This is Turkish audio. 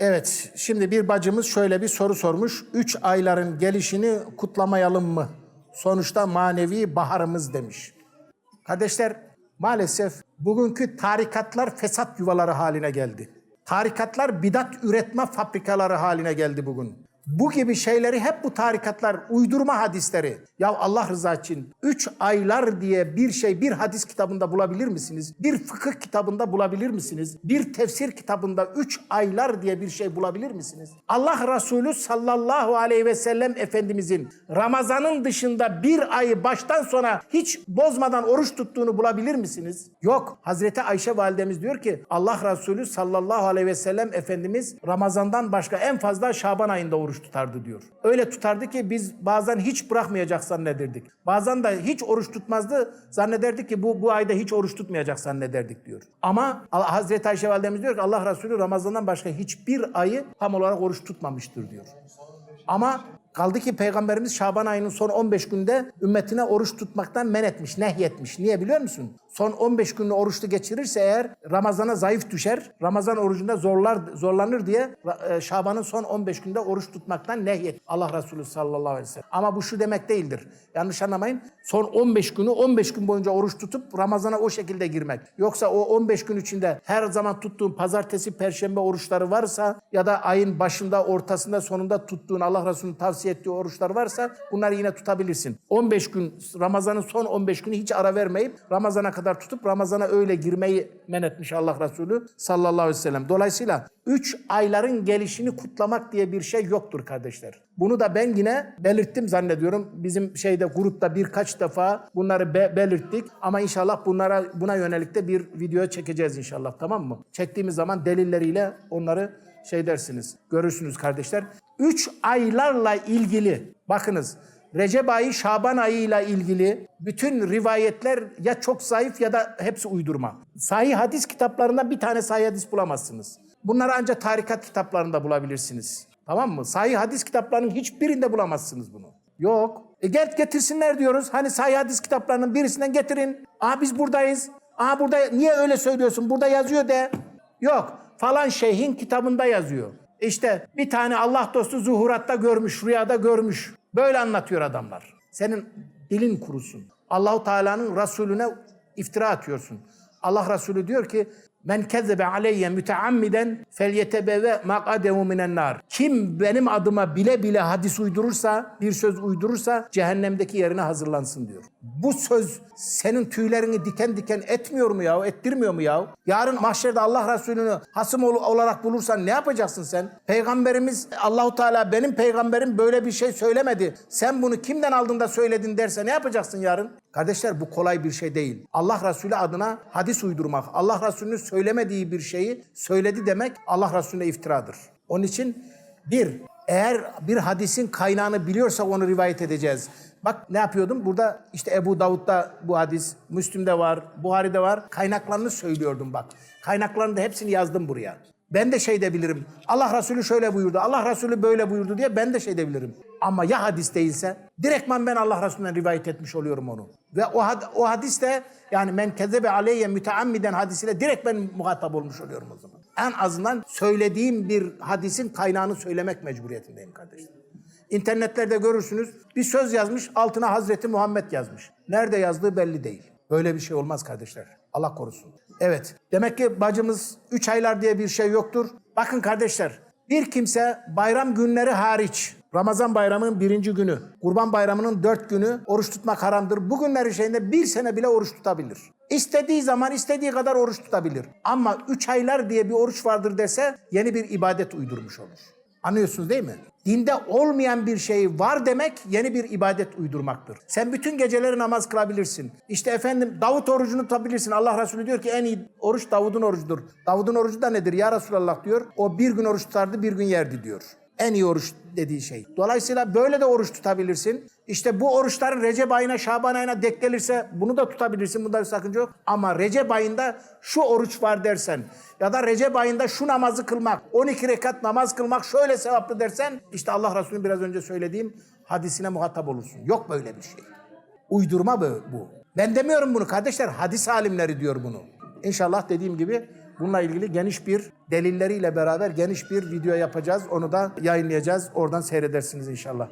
Evet, şimdi bir bacımız şöyle bir soru sormuş. Üç ayların gelişini kutlamayalım mı? Sonuçta manevi baharımız demiş. Kardeşler, maalesef bugünkü tarikatlar fesat yuvaları haline geldi. Tarikatlar bidat üretme fabrikaları haline geldi bugün. Bu gibi şeyleri hep bu tarikatlar uydurma hadisleri. Ya Allah rızası için 3 aylar diye bir şey bir hadis kitabında bulabilir misiniz? Bir fıkıh kitabında bulabilir misiniz? Bir tefsir kitabında 3 aylar diye bir şey bulabilir misiniz? Allah Resulü sallallahu aleyhi ve sellem Efendimizin Ramazan'ın dışında bir ayı baştan sona hiç bozmadan oruç tuttuğunu bulabilir misiniz? Yok. Hazreti Ayşe validemiz diyor ki Allah Resulü sallallahu aleyhi ve sellem Efendimiz Ramazan'dan başka en fazla Şaban ayında oruç tutardı diyor. Öyle tutardı ki biz bazen hiç bırakmayacak zannederdik. Bazen de hiç oruç tutmazdı. Zannederdik ki bu bu ayda hiç oruç tutmayacak zannederdik diyor. Ama Hazreti Ayşe validemiz diyor ki Allah Resulü Ramazan'dan başka hiçbir ayı tam olarak oruç tutmamıştır diyor. Ama kaldı ki Peygamberimiz Şaban ayının son 15 günde ümmetine oruç tutmaktan men etmiş, nehyetmiş. Niye biliyor musun? Son 15 günü oruçlu geçirirse eğer Ramazan'a zayıf düşer. Ramazan orucunda zorlar zorlanır diye e, Şaban'ın son 15 günde oruç tutmaktan nehyet. Allah Resulü sallallahu aleyhi ve sellem. Ama bu şu demek değildir. Yanlış anlamayın. Son 15 günü 15 gün boyunca oruç tutup Ramazan'a o şekilde girmek. Yoksa o 15 gün içinde her zaman tuttuğun pazartesi, perşembe oruçları varsa ya da ayın başında, ortasında, sonunda tuttuğun Allah Resulü'nün tavsiye ettiği oruçlar varsa bunları yine tutabilirsin. 15 gün Ramazan'ın son 15 günü hiç ara vermeyip Ramazan'a kadar tutup Ramazan'a öyle girmeyi men etmiş Allah Resulü sallallahu aleyhi ve sellem. Dolayısıyla 3 ayların gelişini kutlamak diye bir şey yoktur kardeşler. Bunu da ben yine belirttim zannediyorum. Bizim şeyde grupta birkaç defa bunları be- belirttik ama inşallah bunlara buna yönelik de bir video çekeceğiz inşallah tamam mı? Çektiğimiz zaman delilleriyle onları şey dersiniz. Görürsünüz kardeşler. 3 aylarla ilgili bakınız Recep ayı Şaban ayıyla ilgili bütün rivayetler ya çok zayıf ya da hepsi uydurma. Sahih hadis kitaplarında bir tane sahih hadis bulamazsınız. Bunları ancak tarikat kitaplarında bulabilirsiniz. Tamam mı? Sahih hadis kitaplarının hiçbirinde bulamazsınız bunu. Yok. E gel getirsinler diyoruz. Hani sahih hadis kitaplarının birisinden getirin. Aa biz buradayız. Aa burada niye öyle söylüyorsun? Burada yazıyor de. Yok. Falan şeyhin kitabında yazıyor. İşte bir tane Allah dostu zuhuratta görmüş, rüyada görmüş. Böyle anlatıyor adamlar. Senin dilin kurusun. Allahu Teala'nın Resulüne iftira atıyorsun. Allah Resulü diyor ki Men kezzebe aleyye müteammiden felyetebeve makadehu minen nar. Kim benim adıma bile bile hadis uydurursa, bir söz uydurursa cehennemdeki yerine hazırlansın diyor. Bu söz senin tüylerini diken diken etmiyor mu ya? Ettirmiyor mu ya? Yarın mahşerde Allah Resulü'nü hasım ol- olarak bulursan ne yapacaksın sen? Peygamberimiz Allahu Teala benim peygamberim böyle bir şey söylemedi. Sen bunu kimden aldın da söyledin derse ne yapacaksın yarın? Kardeşler bu kolay bir şey değil. Allah Resulü adına hadis uydurmak, Allah Resulü'nün söylemediği bir şeyi söyledi demek Allah Resulüne iftiradır. Onun için bir, eğer bir hadisin kaynağını biliyorsak onu rivayet edeceğiz. Bak ne yapıyordum? Burada işte Ebu Davud'da bu hadis, Müslim'de var, Buhari'de var. Kaynaklarını söylüyordum bak. Kaynaklarını da hepsini yazdım buraya. Ben de şey de bilirim. Allah Resulü şöyle buyurdu, Allah Resulü böyle buyurdu diye ben de şey de bilirim. Ama ya hadis değilse direktman ben Allah Resulü'nden rivayet etmiş oluyorum onu. Ve o, had, o hadis de yani men kezebe aleyye müteammiden hadisiyle direkt ben muhatap olmuş oluyorum o zaman. En azından söylediğim bir hadisin kaynağını söylemek mecburiyetindeyim kardeşler. İnternetlerde görürsünüz bir söz yazmış altına Hazreti Muhammed yazmış. Nerede yazdığı belli değil. Böyle bir şey olmaz kardeşler. Allah korusun. Evet. Demek ki bacımız 3 aylar diye bir şey yoktur. Bakın kardeşler bir kimse bayram günleri hariç Ramazan bayramının birinci günü, Kurban bayramının dört günü oruç tutmak haramdır. Bu günler şeyinde bir sene bile oruç tutabilir. İstediği zaman istediği kadar oruç tutabilir. Ama üç aylar diye bir oruç vardır dese yeni bir ibadet uydurmuş olur. Anlıyorsunuz değil mi? Dinde olmayan bir şey var demek yeni bir ibadet uydurmaktır. Sen bütün geceleri namaz kılabilirsin. İşte efendim Davut orucunu tutabilirsin. Allah Resulü diyor ki en iyi oruç Davud'un orucudur. Davud'un orucu da nedir ya Resulallah diyor. O bir gün oruç tutardı bir gün yerdi diyor. En iyi oruç dediği şey. Dolayısıyla böyle de oruç tutabilirsin. İşte bu oruçların Recep ayına, Şaban ayına denk gelirse bunu da tutabilirsin. Bunda bir sakınca yok. Ama Recep ayında şu oruç var dersen ya da Recep ayında şu namazı kılmak, 12 rekat namaz kılmak şöyle sevaplı dersen işte Allah Resulü'nün biraz önce söylediğim hadisine muhatap olursun. Yok böyle bir şey. Uydurma bu. Ben demiyorum bunu kardeşler. Hadis alimleri diyor bunu. İnşallah dediğim gibi bununla ilgili geniş bir delilleriyle beraber geniş bir video yapacağız. Onu da yayınlayacağız. Oradan seyredersiniz inşallah.